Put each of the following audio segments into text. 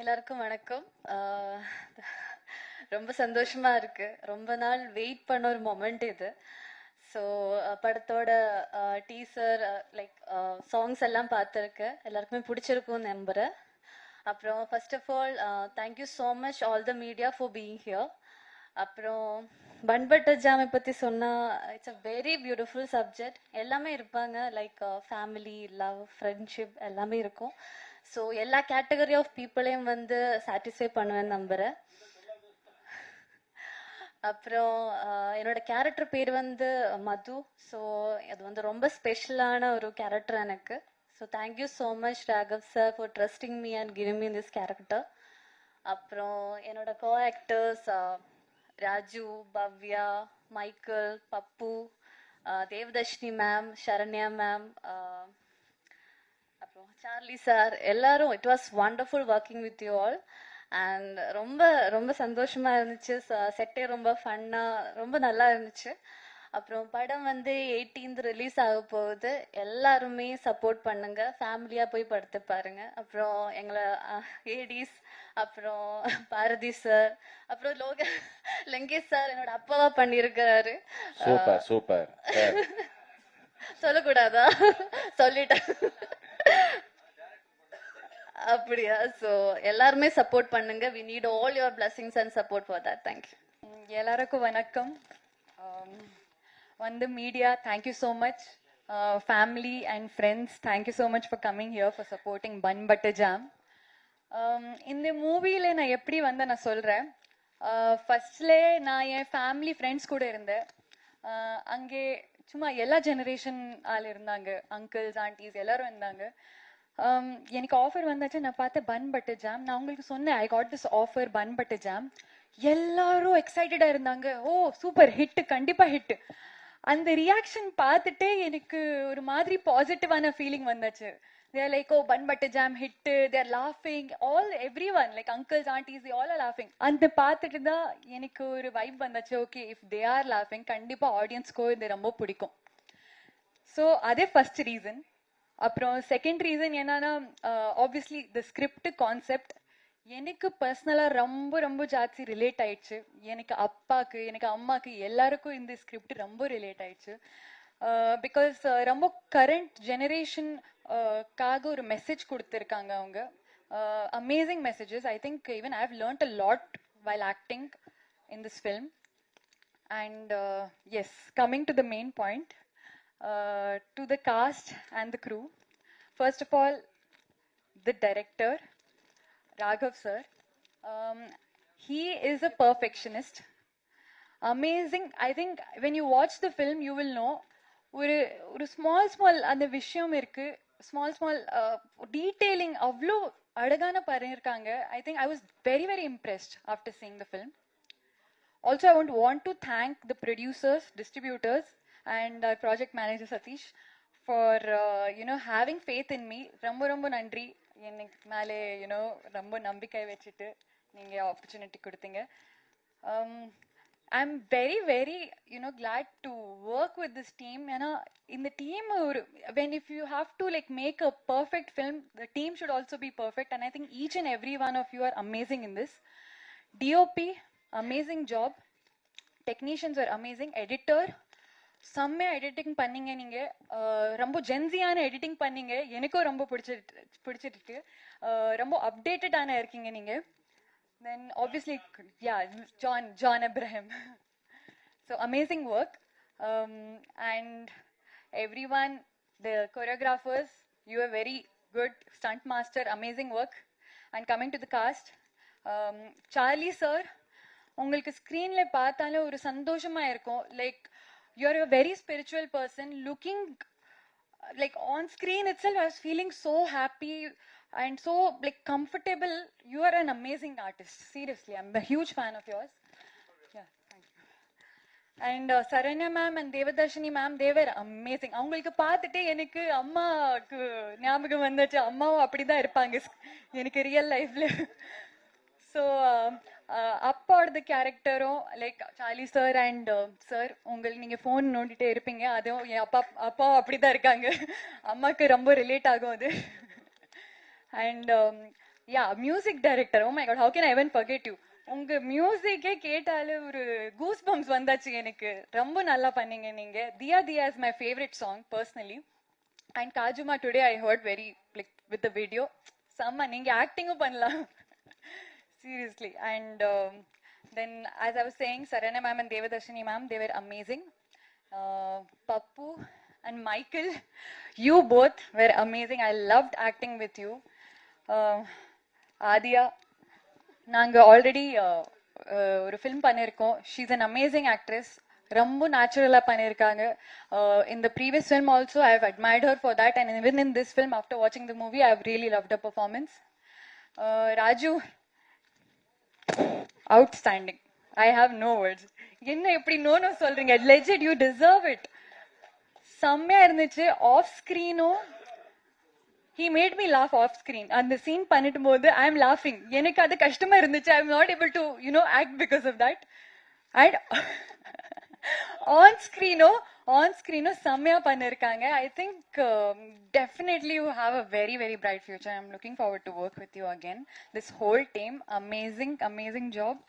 எல்லாருக்கும் வணக்கம். ரொம்ப சந்தோஷமா இருக்கு. ரொம்ப நாள் வெயிட் பண்ண ஒரு மொமெண்ட் இது. ஸோ படத்தோட டீசர் லைக் சாங்ஸ் எல்லாம் பார்த்துருக்கேன். எல்லாருக்குமே பிடிச்சிருக்கும்னு நம்புறேன். அப்புறம் first of all thank you so much all the media for being here அப்புறம் பண்பட்ட ஜாமை பற்றி சொன்னால் it's a very beautiful subject எல்லாமே இருப்பாங்க. லைக் ஃபேமிலி லவ் ஃப்ரெண்ட்ஷிப் எல்லாமே இருக்கும். ஸோ எல்லா கேட்டகரி ஆஃப் பீப்புளையும் வந்து சாட்டிஸ்ஃபை பண்ணுவேன் நம்புகிறேன் அப்புறம் uh, என்னோட கேரக்டர் பேர் வந்து மது. ஸோ அது வந்து ரொம்ப ஸ்பெஷலான ஒரு கேரக்டர் எனக்கு. So thank you so much Raghav sir for trusting me and giving me this character அப்புறம் என்னோட co actors uh, Raju Bhavya Michael Pappu Devadarshini ma'am Saranya ma'am அப்புறம் சார்லி சார் எல்லாரும் it was wonderful working with you all and ரொம்ப ரொம்ப சந்தோஷமா இருந்துச்சு. செட்டே ரொம்ப ஃபன்னா ரொம்ப நல்லா இருந்துச்சு. அப்புறம் படம் வந்து 18th ரிலீஸ் ஆக போகுது. எல்லாருமே சப்போர்ட் பண்ணுங்க. ஃபேமிலியா போய் படுத்து பாருங்க. அப்புறம் எங்களை ஏடிஸ் அப்புறம் பாரதி சார் அப்புறம் லோக லங்கேஷ் சார் என்னோட அப்பாவா பண்ணியிருக்கிறாரு சூப்பர் சூப்பர் சொல்லக்கூடாதா? சொல்லிட்டேன். அப்படியா? சோ எல்லாருமே சப்போர்ட் பண்ணுங்க. We need all your blessings and support for that thank you எல்லாருக்கும் வணக்கம். Um, வந்து media thank you so much family and friends thank you so much for coming here for supporting bun butter jam இந்த மூவியில் நான் எப்படி வந்து நான் சொல்கிறேன் ஃபர்ஸ்ட்லே நான் என் ஃபேமிலி ஃப்ரெண்ட்ஸ் கூட இருந்தேன் அங்கே சும்மா எல்லா ஜெனரேஷன் ஆள் இருந்தாங்க அங்கிள்ஸ் ஆண்டிஸ் எல்லாரும் இருந்தாங்க எனக்கு ஆஃபர் வந்தாச்சு நான் பார்த்தேன் பன் பட்டர் ஜாம் நான் உங்களுக்கு சொன்னேன் I got this offer bun butter jam எல்லாரும் எக்ஸைட்டடாக இருந்தாங்க ஓ சூப்பர் ஹிட் கண்டிப்பாக ஹிட் அந்த ரியாக்ஷன் பார்த்துட்டே எனக்கு ஒரு மாதிரி பாசிட்டிவான ஃபீலிங் வந்துச்சு. தேர் லைக் ஓ பன் பட்டர் ஜாம் ஹிட்டு தேர் லாஃபிங் all every one like uncles Andes all R லாஃபிங் அந்த பார்த்துட்டு தான் எனக்கு ஒரு வைப் வந்துச்சு. ஓகே இஃப் தே ஆர் லாஃபிங் கண்டிப்பாக ஆடியன்ஸ்க்கோ இது ரொம்ப பிடிக்கும். ஸோ அதே ஃபர்ஸ்ட் ரீசன் அப்புறம் செகண்ட் ரீசன் என்னன்னா ஆப்வியஸ்லி த ஸ்கிரிப்ட் கான்செப்ட் எனக்கு பர்சனலாக ரொம்ப ரொம்ப ஜாஸ்தி ரிலேட் ஆயிடுச்சு. எனக்கு அப்பாக்கு எனக்கு அம்மாக்கு எல்லாருக்கும் இந்த ஸ்கிரிப்ட் ரொம்ப ரிலேட் ஆயிடுச்சு. பிகாஸ் ரொம்ப கரண்ட் ஜெனரேஷன் காக ஒரு மெசேஜ் கொடுத்துருக்காங்க அவங்க. Amazing messages I think even I have learned a lot while acting in this film and as coming to the main point to the cast and the crew first of all the director Raghav sir. Um, he is a perfectionist. Amazing. I think when you watch the film, you will know. ஒரு ஒரு small small அந்த விஷயம் இருக்கு small small detailing அவ்வளோ அழகான பண்ணியிருக்காங்க I think I was very very impressed after seeing the film Also, I want, want to thank the producers, distributors, and our project manager for you know having faith in me ரொம்ப ரொம்ப நன்றி எனக்கு மேலே you know ரொம்ப நம்பிக்கை வச்சுட்டு நீங்கள் opportunity கொடுத்தீங்க I am very very you know glad to work with this team ஏன்னா இந்த டீம் ஒரு when if you have to like make a perfect film the team should also be perfect and I think each and every one of you are amazing in this DOP amazing job technicians are amazing editor செம்மையா editing பண்ணீங்க நீங்க. ரொம்ப ஜென்சியான editing பண்ணீங்க. எனக்கும் ரொம்ப பிடிச்சிட்டு பிடிச்சிருக்கு ரொம்ப அப்டேட்டடான இருக்கீங்க நீங்க. Then obviously yeah John John Abraham so amazing work and every one the choreographers you are very good stunt master amazing work and coming to the cast Charlie sir உங்களுக்கு ஸ்க்ரீனில் பார்த்தாலே ஒரு சந்தோஷமாக இருக்கும். Like you are very spiritual person looking like on screen itself I was feeling so happy and so like comfortable you are an amazing artist seriously I'm a huge fan of yours and Saranya ma'am and Devadarshini ma'am they're amazing அவங்களுக்கு பார்த்துட்டு எனக்கு அம்மாக்கு ஞாபகம் வந்துச்சு. அம்மாவும் அப்படிதான் இருப்பாங்க. எனக்கு ரியல் லைஃப்ல ஸோ அப்பாவோட கேரக்டரும் like Charlie sir and sir um, உங்களுக்கு நீங்கள் ஃபோன் நோண்டிட்டே இருப்பீங்க. அதுவும் என் அப்பா அப்பாவும் அப்படி தான் இருக்காங்க. அம்மாவுக்கு ரொம்ப ரிலேட் ஆகும் அது. And yeah music director oh my God how can I even forget you? உங்க மியூசிக்கே கேட்டாலே ஒரு கூஸ் பம்ப்ஸ் வந்தாச்சு எனக்கு. ரொம்ப நல்லா பண்ணீங்க நீங்க. Dhiya Dhiya is my favourite song personally and காஜுமா today I heard very like with the video செம்ம நீங்க ஆக்டிங்கும் பண்ணலாம். Seriously and um, then as i was saying sarana ma'am and devadarshini ma'am they were amazing uh, pappu and michael you both were amazing i loved acting with you uh, ஆதியா நாங்க already ஒரு film பண்ணியிருக்கோம் she's an amazing actress ரொம்ப நேச்சுரலா பண்ணியிருக்காங்க இந்த previous film also I have admired her for that and even in this film after வாட்சிங் the movie I have really love the performance Raju outstanding I have no words என்ன எப்படி no no சொல்றீங்க? லெஜெட் you deserve it செம்மையா இருந்துச்சு. Off ஸ்கிரீனும் he made me laugh off screen அந்த scene பண்ணிட்டு போது I am லாஃபிங் எனக்கு அது கஷ்டமா இருந்துச்சு. I am not able to you know act because of that and on ஸ்கிரீனோ on ஸ்க்ரீனோ செம்மையா பண்ணிருக்காங்க I think definitely you have a very very bright future I am looking forward to work with you again this whole team amazing amazing job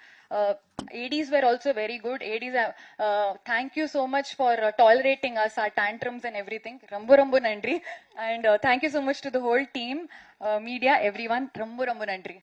ADs were also very good. ADs, uh, uh, thank you so much for uh, tolerating us, our tantrums and everything. Rambu Rambu Nandri. And uh, thank you so much to the whole team, uh, media, everyone. Rambu Rambu Nandri.